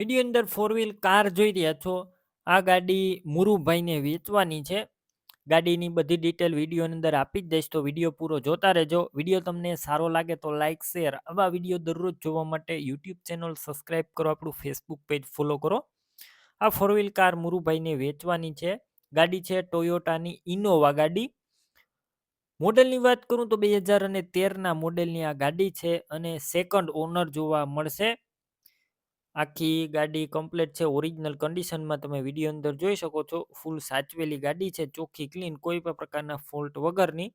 Video અંદર four wheel car જોઈ રહ્યા છો. આ ગાડી મુરુભાઈને વેચવાની છે. ગાડીની બધી ડિટેલ વિડીયોની અંદર આપી જ દઈશ, તો વીડિયો પૂરો જોતા રહેજો. વીડિયો તમને સારો લાગે તો લાઇક શેર આવા વીડિયો દરરોજ જોવા માટે યુટ્યુબ ચેનલ સબસ્ક્રાઈબ કરો, આપણું ફેસબુક પેજ ફોલો કરો. આ ફોર વ્હીલ કાર મુરુભાઈને વેચવાની છે. ગાડી છે ટોયોટાની ઇનોવા ગાડી. મોડેલની વાત કરું તો બે હજાર અને તેરના મોડેલની આ ગાડી છે અને સેકન્ડ ઓનર જોવા મળશે. આખી ગાડી કમ્પ્લીટ છે ઓરિજિનલ કન્ડિશનમાં તમે વીડિયો અંદર જોઈ શકો છો. ફૂલ સાચવેલી ગાડી છે, ચોખ્ખી ક્લીન કોઈ પણ પ્રકારના ફોલ્ટ વગરની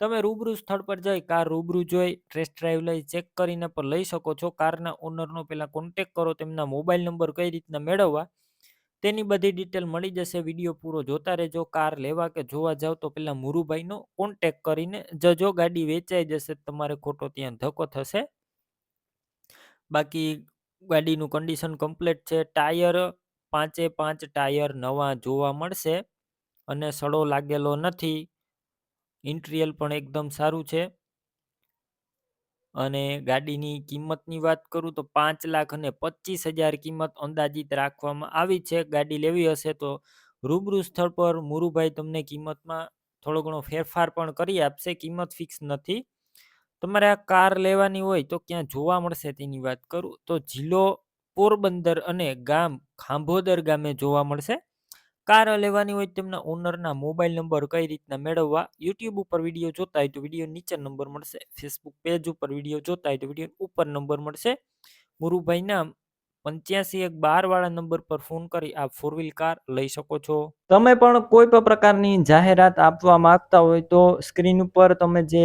તમે રૂબરૂ સ્થળ પર જઈ કાર રૂબરૂ જોઈ ટેસ્ટ ડ્રાઈવ લઈ ચેક કરીને પણ લઈ શકો છો. કારના ઓનરનો પહેલાં કોન્ટેક કરો, તેમના મોબાઈલ નંબર કઈ રીતના મેળવવા, તેની બધી ડિટેલ મળી જશે. વીડિયો પૂરો જોતા રહેજો કાર લેવા કે જોવા જાવ તો પહેલાં મુરુભાઈનો કોન્ટેક કરીને જજો, ગાડી વેચાઈ જશે, તમારે ખોટો ત્યાં ધક્કો થશે. બાકી ગાડીનું કન્ડિશન કમ્પ્લીટ છે. ટાયર પાંચે પાંચ ટાયર નવા જોવા મળશે અને સડો લાગેલો નથી. ઇન્ટિરિયર પણ એકદમ સારું છે. અને ગાડીની કિંમતની વાત કરું તો પાંચ લાખ અને પચીસ હજાર કિંમત અંદાજિત રાખવામાં આવી છે. ગાડી લેવી હશે તો રૂબરૂ સ્થળ પર મુરુભાઈ તમને કિંમતમાં થોડો ઘણો ફેરફાર પણ કરી આપશે. કિંમત ફિક્સ નથી. તમારે આ કાર લેવાની હોય તો ક્યાં જોવા મળશે તેની વાત કરું? તો જિલ્લો પોરબંદર અને ગામ ખાંભોદર ગામે જોવા મળશે. કાર લેવાની હોય તેમના ઓનરના મોબાઈલ નંબર કઈ રીતના મેળવવા? યુટ્યુબ ઉપર વીડિયો જોતા હોય તો વીડિયો નીચે નંબર મળશે. ફેસબુક પેજ ઉપર વીડિયો જોતા હોય તો વીડિયો ઉપર નંબર મળશે. ગુરુભાઈના પંચ્યાસી એક બાર વાળા નંબર પર ફોન કરી આપ ફોર વ્હીલ કાર લઈ શકો છો. તમે પણ કોઈ પણ પ્રકારની જાહેરાત આપવા માંગતા હોય તો સ્ક્રીન ઉપર તમે જે